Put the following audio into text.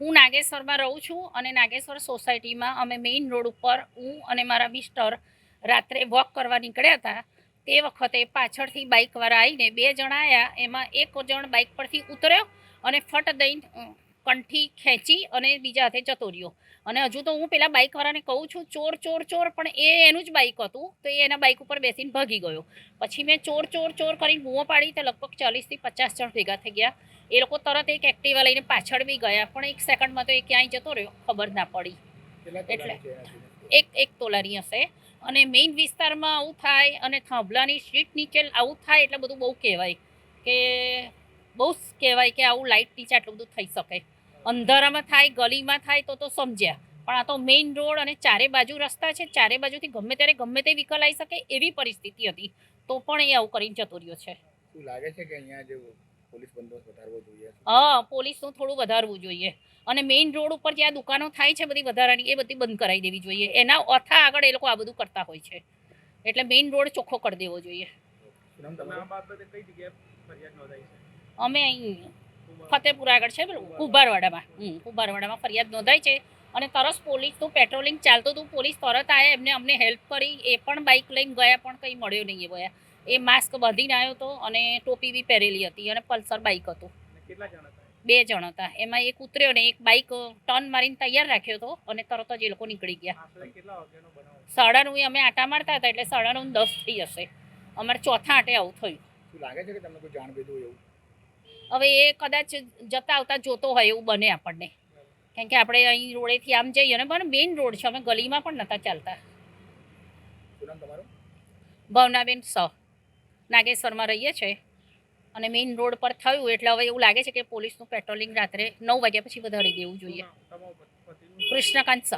હું નાગેશ્વરમાં રહું છું અને નાગેશ્વર સોસાયટીમાં અમે મેઇન રોડ ઉપર હું અને મારા મિસ્ટર રાત્રે વોક કરવા નીકળ્યા હતા. તે વખતે પાછળથી બાઇકવાળા આવીને બે જણા આવ્યા એમાં એક જણ બાઇક પરથી ઉતર્યો અને ફટ દઈને કંઠી ખેંચી અને બીજા હાથે જતો રહ્યો. અને હજુ તો હું પેલા બાઇકવાળાને કહું છું, ચોર ચોર ચોર, પણ એ એનું જ બાઇક હતું. તો એ એના બાઇક ઉપર બેસીને ભાગી ગયો. પછી મેં ચોર ચોર ચોર કરીને બૂમો પાડી તો લગભગ ચાલીસથી પચાસ જણ ભેગા થઈ ગયા. એ લોકો તરત એક એક્ટિવા લઈને પાછળ બી ગયા પણ એક સેકન્ડમાં તો એ ક્યાંય જતો રહ્યો ખબર ના પડી. એટલે. એક એક તોલારી હશે. અને મેઇન વિસ્તારમાં આવું થાય અને થાંભલાની સ્ટ્રીટ નીચે આવું થાય એટલે બધું બહુ કહેવાય કે બહુ કહેવાય કે આવું લાઇટ નીચે આટલું બધું થઈ શકે. અંધારામાં થાય ગલીમાં થાય તો તો સમજ્યા. પણ આ તો મેઇન રોડ અને ચારે બાજુ રસ્તા છે ચારે બાજુથી ગમે ત્યારે ગમે તે વિકલ આવી શકે એવી પરિસ્થિતિ હતી. તો પણ એ આવું કરીને જતો રહ્યો છે. શું લાગે છે કે અહીંયા જે પોલીસ બંદોબસ્ત વધારવો જોઈએ. હા પોલીસનું થોડું વધારવું જોઈએ. અને મેઇન રોડ ઉપર જે આ દુકાનો થાય છે બધી વધારાની એ બધી બંધ કરાવી દેવી જોઈએ. એના અથા આગળ એ લોકો આ બધું કરતા હોય છે. એટલે મેઇન રોડ ચોખ્ખો કરી દેવો જોઈએ. અમે અહીં ફતેપુરા આગળ છે પેલું કુંભારવાડામાં. હમ કુંભારવાડામાં ફરિયાદ નોંધાઈ છે. અને તરત પોલીસનું પેટ્રોલિંગ ચાલતું હતું પોલીસ તરત આવ્યા એમને અમને હેલ્પ કરી. એ પણ બાઇક લઈને ગયા પણ કંઈ મળ્યો નહીં એ ગયા એ માસ્ક બાંધીને આવ્યો હતો અને ટોપી બી પહેરેલી હતી અને પલ્સર બાઇક હતું. બે જણ હતા. એમાં એક ઉતર્યો ને એક બાઇક ટર્ન મારીને તૈયાર રાખ્યો હતો અને તરત જ એ લોકો નીકળી ગયા. સાડા નવે અમે આટા મારતા હતા એટલે સાડા નવ દસ થઈ જશે. અમારે ચોથા આટે આવું થયું. લાગે છે કે તમને કોઈ જાણ એવું? હવે એ કદાચ જતા આવતા જોતો હોય એવું બને આપણને. કેમ કે આપણે અહીં રોડેથી આમ જઈએ અને પણ મેઇન રોડ છે. અમે ગલીમાં પણ નહોતા ચાલતા. ભાવનાબેન સ. નાગેશ્વરમાં રહીએ છીએ અને મેઇન રોડ પર થયું એટલે હવે એવું લાગે છે કે પોલીસનું પેટ્રોલિંગ રાત્રે નવ વાગ્યા પછી વધારી દેવું જોઈએ. કૃષ્ણકાંત સ